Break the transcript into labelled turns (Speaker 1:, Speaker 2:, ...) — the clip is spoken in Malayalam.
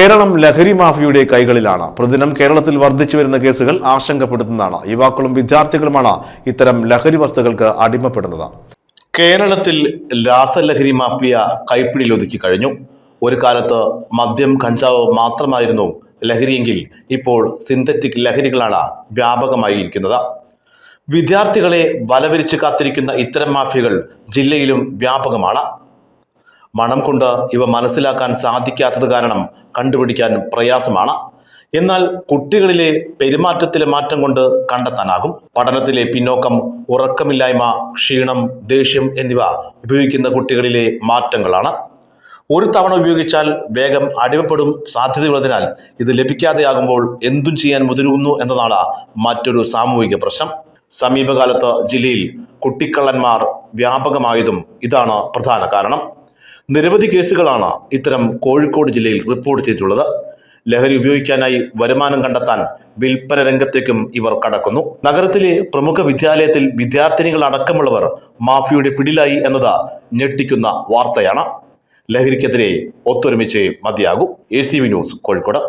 Speaker 1: കേരളം ലഹരി മാഫിയുടെ കൈകളിലാണ്. പ്രതിദിനം കേരളത്തിൽ വർദ്ധിച്ചു വരുന്ന കേസുകൾ ആശങ്കപ്പെടുത്തുന്നതാണ്. യുവാക്കളും വിദ്യാർത്ഥികളുമാണ് ഇത്തരം ലഹരി വസ്തുക്കൾക്ക് അടിമപ്പെടുന്നത്. കേരളത്തിൽ രാസലഹരി മാഫിയ കൈപ്പിടിയിൽ ഒതുക്കി കഴിഞ്ഞു. ഒരു കാലത്ത് മദ്യം കഞ്ചാവ് മാത്രമായിരുന്നു ലഹരിയെങ്കിൽ ഇപ്പോൾ സിന്തറ്റിക് ലഹരികളാണ് വ്യാപകമായിരിക്കുന്നത് വിദ്യാർത്ഥികളെ വലവരിച്ച് കാത്തിരിക്കുന്ന ഇത്തരം മാഫിയകൾ ജില്ലയിലും വ്യാപകമാണ്. മണം കൊണ്ട് ഇവ മനസ്സിലാക്കാൻ സാധിക്കാത്തത് കാരണം കണ്ടുപിടിക്കാൻ പ്രയാസമാണ്. എന്നാൽ കുട്ടികളിലെ പെരുമാറ്റത്തിലെ മാറ്റം കൊണ്ട് കണ്ടെത്താനാകും. പഠനത്തിലെ പിന്നോക്കം ഉറക്കമില്ലായ്മ ക്ഷീണം ദേഷ്യം എന്നിവ ഉപയോഗിക്കുന്ന കുട്ടികളിലെ മാറ്റങ്ങളാണ്. ഒരു തവണ ഉപയോഗിച്ചാൽ വേഗം അടിമപ്പെടും സാധ്യതയുള്ളതിനാൽ ഇത് ലഭിക്കാതെയാകുമ്പോൾ എന്തും ചെയ്യാൻ മുതിരുന്നു എന്നതാണ് മറ്റൊരു സാമൂഹിക പ്രശ്നം. സമീപകാലത്ത് ജില്ലയിൽ കുട്ടിക്കള്ളന്മാർ വ്യാപകമായതും ഇതാണ് പ്രധാന കാരണം. നിരവധി കേസുകളാണ് ഇത്തരം കോഴിക്കോട് ജില്ലയിൽ റിപ്പോർട്ട് ചെയ്തിട്ടുള്ളത്. ലഹരി ഉപയോഗിക്കാനായി വരുമാനം കണ്ടെത്താൻ വിൽപ്പന രംഗത്തേക്കും ഇവർ കടക്കുന്നു. നഗരത്തിലെ പ്രമുഖ വിദ്യാലയത്തിൽ വിദ്യാർത്ഥിനികൾ അടക്കമുള്ളവർ മാഫിയയുടെ പിടിലായി എന്നത് ഞെട്ടിക്കുന്ന വാർത്തയാണ്. ലഹരിക്കെതിരെ ഒത്തൊരുമിച്ച് മതിയാകും. A news Kozhikode.